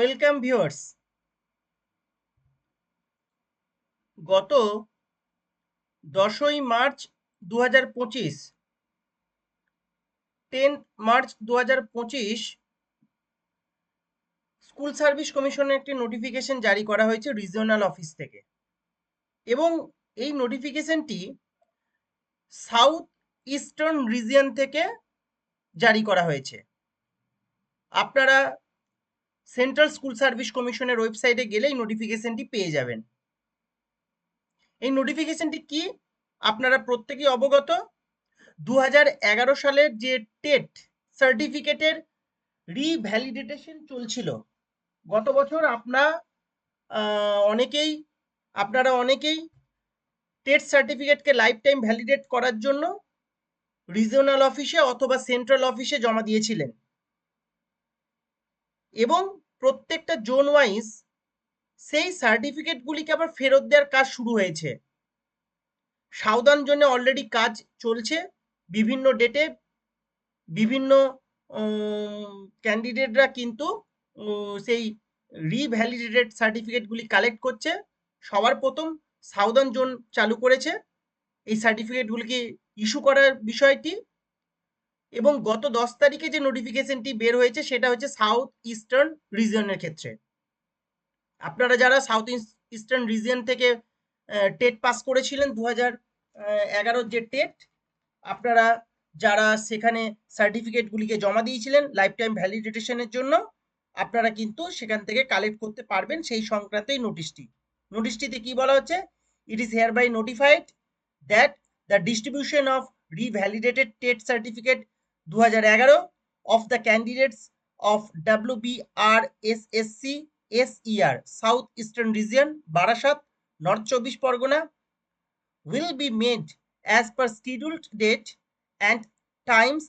Welcome viewers. গত দশই March দু হাজার পঁচিশ, টেন মার্চ দু হাজার পঁচিশ, স্কুল সার্ভিস কমিশনের একটি নোটিফিকেশন জারি করা হয়েছে রিজিওনাল অফিস থেকে। এবং এই নোটিফিকেশনটি সাউথ ইস্টার্ন রিজিয়ন থেকে জারি করা হয়েছে। আপনারা সেন্ট্রাল স্কুল সার্ভিস কমিশনের ওয়েবসাইটে গেলেই নোটিফিকেশনটি পেয়ে যাবেন। এই নোটিফিকেশনটি কি? আপনারা প্রত্যেকেই অবগত দু হাজার এগারো সালের যে টেট সার্টিফিকেটের রিভ্যালিডেটেশন চলছিল। গত বছর আপনা অনেকেই, আপনারা অনেকেই টেট সার্টিফিকেটকে লাইফ টাইম ভ্যালিডেট করার জন্য রিজিওনাল অফিসে অথবা সেন্ট্রাল অফিসে জমা দিয়েছিলেন। এবং প্রত্যেকটা জোন ওয়াইজ সেই সার্টিফিকেটগুলিকে আবার ফেরত দেওয়ার কাজ শুরু হয়েছে। সাউদার্ন জোনে অলরেডি কাজ চলছে, বিভিন্ন ডেটে বিভিন্ন ক্যান্ডিডেটরা কিন্তু সেই রিভ্যালিডেটেড সার্টিফিকেটগুলি কালেক্ট করছে। সবার প্রথম সাউদার্ন জোন চালু করেছে। এই সার্টিফিকেটগুলিকে ইস্যু করার বিষয়টি এবং গত দশ তারিখে যে নোটিফিকেশনটি বের হয়েছে, সেটা হচ্ছে সাউথ ইস্টার্ন রিজিয়নের ক্ষেত্রে। আপনারা যারা সাউথ ইস্টার্ন রিজিয়ন থেকে টেট পাস করেছিলেন দু হাজার এগারোর যে টেট, আপনারা যারা সেখানে সার্টিফিকেটগুলিকে জমা দিয়েছিলেন লাইফ টাইম ভ্যালিডেটেশনের জন্য, আপনারা কিন্তু সেখান থেকে কালেক্ট করতে পারবেন সেই সংক্রান্ত এই নোটিশটি নোটিশটিতে কি বলা হচ্ছে? It is hereby notified that the distribution of revalidated TET certificate দু হাজার এগারো of the candidates of W B R S S C S ER south eastern region Barasat north চব্বিশ Pargana will be made as per scheduled date and times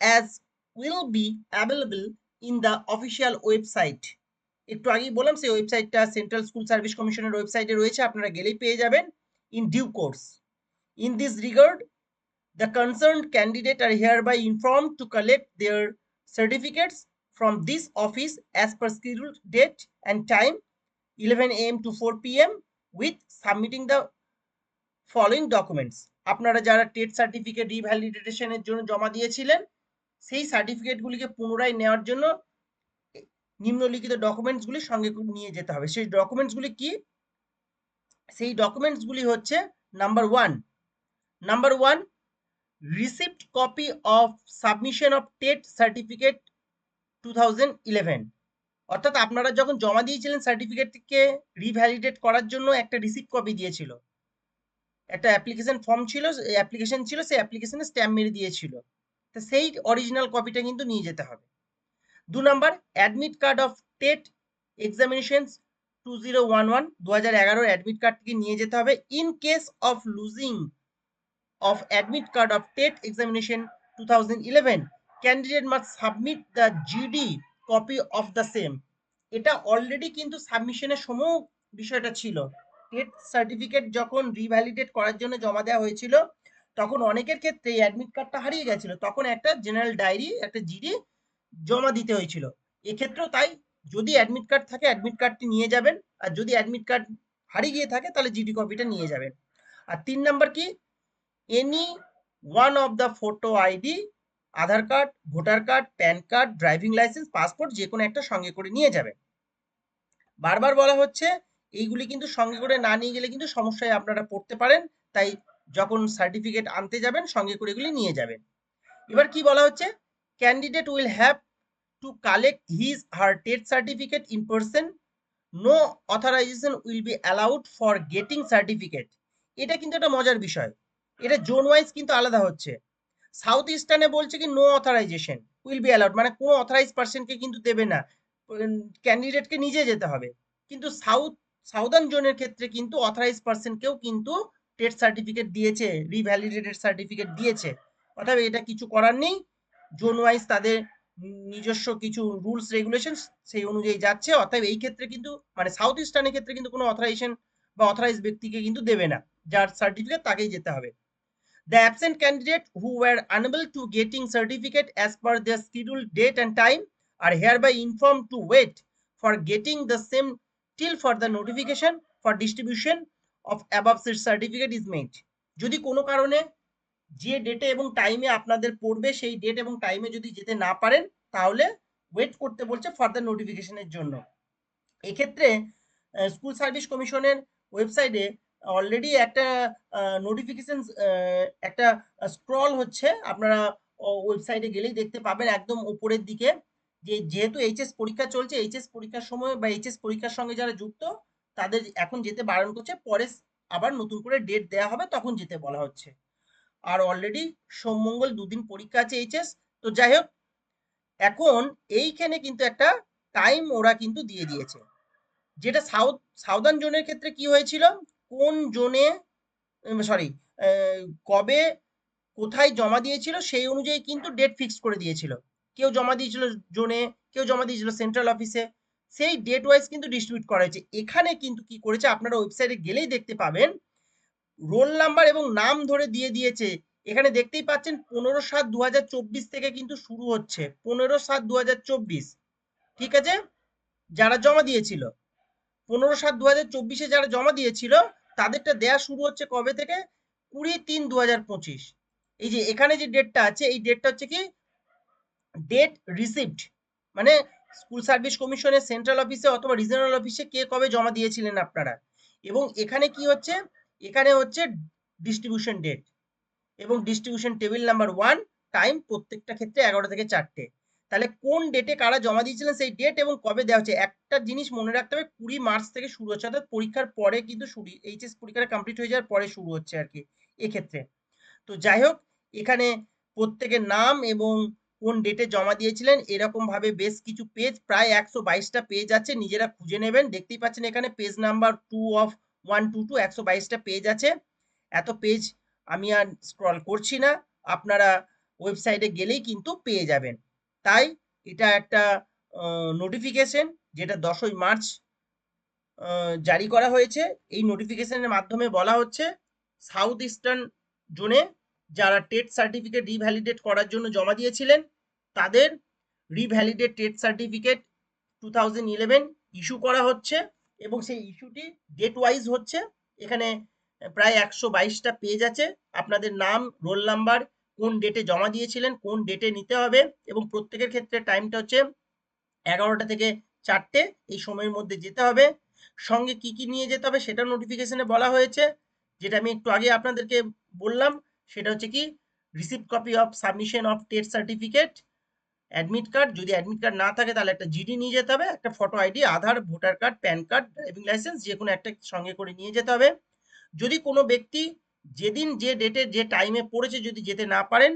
as will be available in the official website. একটু আগেই বললাম, সেই ওয়েবসাইটটা central school service কমিশনের ওয়েবসাইটে রয়েছে, আপনারা গেলেই পেয়ে যাবেন in due course in this regard concerned candidate are hereby inform to collect their certificates from this office as per scheduled and time eleven AM to four P M with submitting the following documents আপনারা যারা TET certificate রিভ্যালিডেশনের জন্য জমা দিয়েছিলেন, সেই সার্টিফিকেটগুলিকে পুনরায় নেওয়ার জন্য নিম্নলিখিত ডকুমেন্টসগুলি সঙ্গে নিয়ে যেতে হবে। সেই ডকুমেন্টসগুলি কি? সেই ডকুমেন্টসগুলি হচ্ছে number one number one receipt copy of submission of TET certificate two অর্থাৎ আপনারা যখন জমা দিয়েছিলেন সার্টিফিকেটকে রিভ্যালিডেট করার জন্য একটা রিসিপ্ট কপি দিয়েছিল। একটা অ্যাপ্লিকেশন ফর্ম ছিল অ্যাপ্লিকেশন ছিল, সেই অ্যাপ্লিকেশনে স্ট্যাম্প মেরে দিয়েছিল। তো সেই অরিজিনাল কপিটা কিন্তু নিয়ে যেতে হবে। দু নম্বর admit card of TET examinations two zero one one দু হাজার এগারোর অ্যাডমিট কার্ডটিকে নিয়ে যেতে হবে। In case of losing card of TET examination two thousand eleven candidate must submit the GD copy of the same এটা অলরেডি কিন্তু সাবমিশনের সময় বিষয়টা ছিল। টেট সার্টিফিকেট যখন রিভ্যালিডেট করার জন্য জমা দেওয়া হয়েছিল, তখন অনেকের ক্ষেত্রে অ্যাডমিট কার্ডটা হারিয়ে গেছিল। তখন একটা জেনারেল ডায়েরি একটা জিডি জমা দিতে হয়েছিল। এক্ষেত্রেও তাই, যদি অ্যাডমিট কার্ড থাকে অ্যাডমিট কার্ডটি নিয়ে যাবেন। আর যদি অ্যাডমিট কার্ড হারিয়ে গিয়ে থাকে, তাহলে জিডি কপিটা নিয়ে যাবেন। আর তিন নাম্বার কি? Any one of the photo ID Aadhaar card voter card PAN card driving licence passport যে কোনো একটা সঙ্গে করে নিয়ে যাবেন বারবার বলা হচ্ছে, এইগুলি কিন্তু সঙ্গে করে না নিয়ে গেলে কিন্তু সমস্যায় আপনারা পড়তে পারেন, তাই যখন সার্টিফিকেট আনতে যাবেন, সঙ্গে করে এগুলি নিয়ে যাবেন। এবার কি বলা হচ্ছে? Candidate will have to collect his her TET certificate in person no authorization will be allowed for getting certificate এটা কিন্তু একটা মজার বিষয়। এটা জোন ওয়াইজ কিন্তু আলাদা হচ্ছে। সাউথ ইস্টার্নে বলছে কি no authorization will be allowed মানে কোনো অথরাইজ পার্সনকে কিন্তু দেবে না। ক্যান্ডিডেটকে নিজে যেতে হবে। কিন্তু সাউথ সাউদার্ন জোনের ক্ষেত্রে কিন্তু অথরাইজ পার্সনকেও কিন্তু টেট সার্টিফিকেট দিয়েছে রিভ্যালিডেটেড সার্টিফিকেট দিয়েছে। অর্থাৎ এটা কিছু করার নেই। জোন ওয়াইজ তাদের নিজস্ব কিছু রুলস রেগুলেশন সেই অনুযায়ী যাচ্ছে। অর্থাৎ এই ক্ষেত্রে কিন্তু মানে সাউথ ইস্টার্নের ক্ষেত্রে কিন্তু কোনো অথরাইজেশন বা অথরাইজ ব্যক্তিকে কিন্তু দেবে না। যার সার্টিফিকেট তাকেই যেতে হবে। The absent candidate who were unable to getting certificate as per their scheduled date and time are hereby informed to wait for getting the same till for the notification for distribution of above said certificate is made যদি কোনো কারণে যে ডেটে এবং টাইমে আপনাদের পড়বে সেই ডেট এবং টাইমে যদি যেতে না পারেন তাহলে ওয়েট করতে বলছে ফার্দার নোটিফিকেশনের জন্য এক্ষেত্রে স্কুল সার্ভিস কমিশনের ওয়েবসাইটে অলরেডি একটা নোটিফিকেশন একটা স্ক্রল হচ্ছে। আপনারা ওয়েবসাইটে গেলেই দেখতে পাবেন একদম উপরের দিকে যে, যেহেতু এইচএস পরীক্ষা চলছে এইচএস পরীক্ষার সময় বা এইচএস পরীক্ষার সঙ্গে যারা যুক্ত, তাদের এখন যেতে বারণ করছে। পরে আবার নতুন করে ডেট দেওয়া হবে, তখন যেতে বলা হচ্ছে। আর অলরেডি সোম মঙ্গল দুদিন পরীক্ষা আছে এইচএস তো যাই হোক, এখন এইখানে কিন্তু একটা টাইম ওরা কিন্তু দিয়ে দিয়েছে। যেটা সাউথ, সাউদার্ন জোনের ক্ষেত্রে কি হয়েছিল? কোন জোনে সরি কবে কোথায় জমা দিয়েছিল সেই অনুযায়ী কিন্তু ডেট ফিক্স করে দিয়েছিল। কেউ জমা দিয়েছিল জোনে, কেউ জমা দিয়েছিল সেন্ট্রাল অফিসে সেই ডেট ওয়াইজ কিন্তু ডিস্ট্রিবিউট করা হয়েছে। এখানে কিন্তু কি করেছে আপনারা ওয়েবসাইটে গেলেই দেখতে পাবেন রোল নাম্বার এবং নাম ধরে দিয়ে দিয়েছে। এখানে দেখতেই পাচ্ছেন পনেরো সাত দু থেকে কিন্তু শুরু হচ্ছে। পনেরো সাত দু ঠিক আছে? যারা জমা দিয়েছিল, পনেরো সাত দু হাজার চব্বিশে যারা জমা দিয়েছিল তাদেরটা দেয়া শুরু হচ্ছে কবে থেকে? কুড়ি তিন দু এই যে এখানে যে ডেটটা আছে, এই ডেটটা হচ্ছে কি? ডেট রিসিভড মানে স্কুল সার্ভিস কমিশনের সেন্ট্রাল অফিসে অথবা রিজনাল অফিসে কে কবে জমা দিয়েছিলেন আপনারা? এবং এখানে কি হচ্ছে? এখানে হচ্ছে ডিস্ট্রিবিউশন ডেট এবং distribution table number one time প্রত্যেকটা ক্ষেত্রে এগারো থেকে চারটে। তাহলে কোন ডেটে কারা জমা দিয়েছিলেন সেই ডেট এবং কবে দেওয়া হচ্ছে একটা জিনিস মনে রাখতে হবে, কুড়ি মার্চ থেকে শুরু হচ্ছে, অর্থাৎ পরীক্ষার পরে কিন্তু শুরু, এইচএস পরীক্ষাটা কমপ্লিট হয়ে যাওয়ার পরে শুরু হচ্ছে আর কি, এক্ষেত্রে। তো যাই হোক, এখানে প্রত্যেকের নাম এবং কোন ডেটে জমা দিয়েছিলেন এরকম ভাবে বেশ কিছু পেজ প্রায় একশো বাইশটা পেজ আছে, নিজেরা খুঁজে নেবেন। দেখতেই পাচ্ছেন এখানে page number two of one two two একশো বাইশটা পেজ আছে। এত পেজ আমি আর স্ক্রল করছি না, আপনারা ওয়েবসাইটে গেলেই কিন্তু পেয়ে যাবেন। তাই এটা একটা নোটিফিকেশন যেটা দশই মার্চ জারি করা হয়েছে। এই নোটিফিকেশনের মাধ্যমে বলা হচ্ছে সাউথ ইস্টার্ন জোনে যারা টেট সার্টিফিকেট রিভ্যালিডেট করার জন্য জমা দিয়েছিলেন, তাদের revalidate TET certificate two thousand eleven issue করা হচ্ছে এবং সেই ইস্যুটি ডেট ওয়াইজ হচ্ছে। এখানে প্রায় একশো বাইশটা পেজ আছে। আপনাদের নাম রোল নাম্বার কোন ডেটে জমা দিয়েছিলেন, কোন ডেটে নিতে হবে এবং প্রত্যেকের ক্ষেত্রে টাইমটা হচ্ছে এগারোটা থেকে চারটে। এই সময়ের মধ্যে যেতে হবে। সঙ্গে কি কি নিয়ে যেতে হবে সেটা নোটিফিকেশনে বলা হয়েছে। যেটা আমি একটু আগে আপনাদেরকে বললাম, সেটা হচ্ছে কি receive copy of submission of TET certificate admit card যদি অ্যাডমিট কার্ড না থাকে, তাহলে একটা জিডি নিয়ে যেতে হবে, একটা photo ID Aadhaar voter card PAN card driving licence যে কোনো একটা সঙ্গে করে নিয়ে যেতে হবে। যদি কোনো ব্যক্তি যেদিন যে ডেটে যে টাইমে পড়েছে যদি যেতে না পারেন,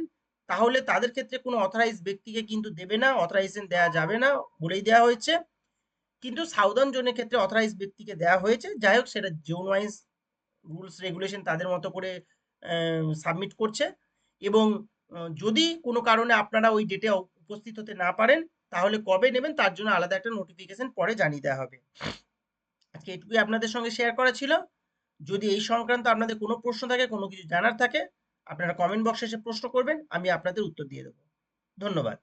তাহলে তাদের ক্ষেত্রে কোনো অথরাইজ ব্যক্তিকে কিন্তু দেবে না অথরাইজেশন দেওয়া যাবে না বলেই দেওয়া হয়েছে। কিন্তু সাউদার্ন জোনের ক্ষেত্রে অথরাইজ ব্যক্তিকে দেওয়া হয়েছে। যাই হোক, সেটা জোন ওয়াইজ রুলস রেগুলেশন তাদের মতো করে সাবমিট করছে। এবং যদি কোনো কারণে আপনারা ওই ডেটে উপস্থিত হতে না পারেন, তাহলে কবে নেবেন তার জন্য আলাদা একটা নোটিফিকেশন পরে জানিয়ে দেওয়া হবে। আজকে এটুকুই আপনাদের সঙ্গে শেয়ার করা ছিল। যদি এই সংক্রান্ত আপনাদের কোনো প্রশ্ন থাকে, কোনো কিছু জানার থাকে, আপনারা কমেন্ট বক্সে এসে প্রশ্ন করবেন, আমি আপনাদের উত্তর দিয়ে দেবো। ধন্যবাদ।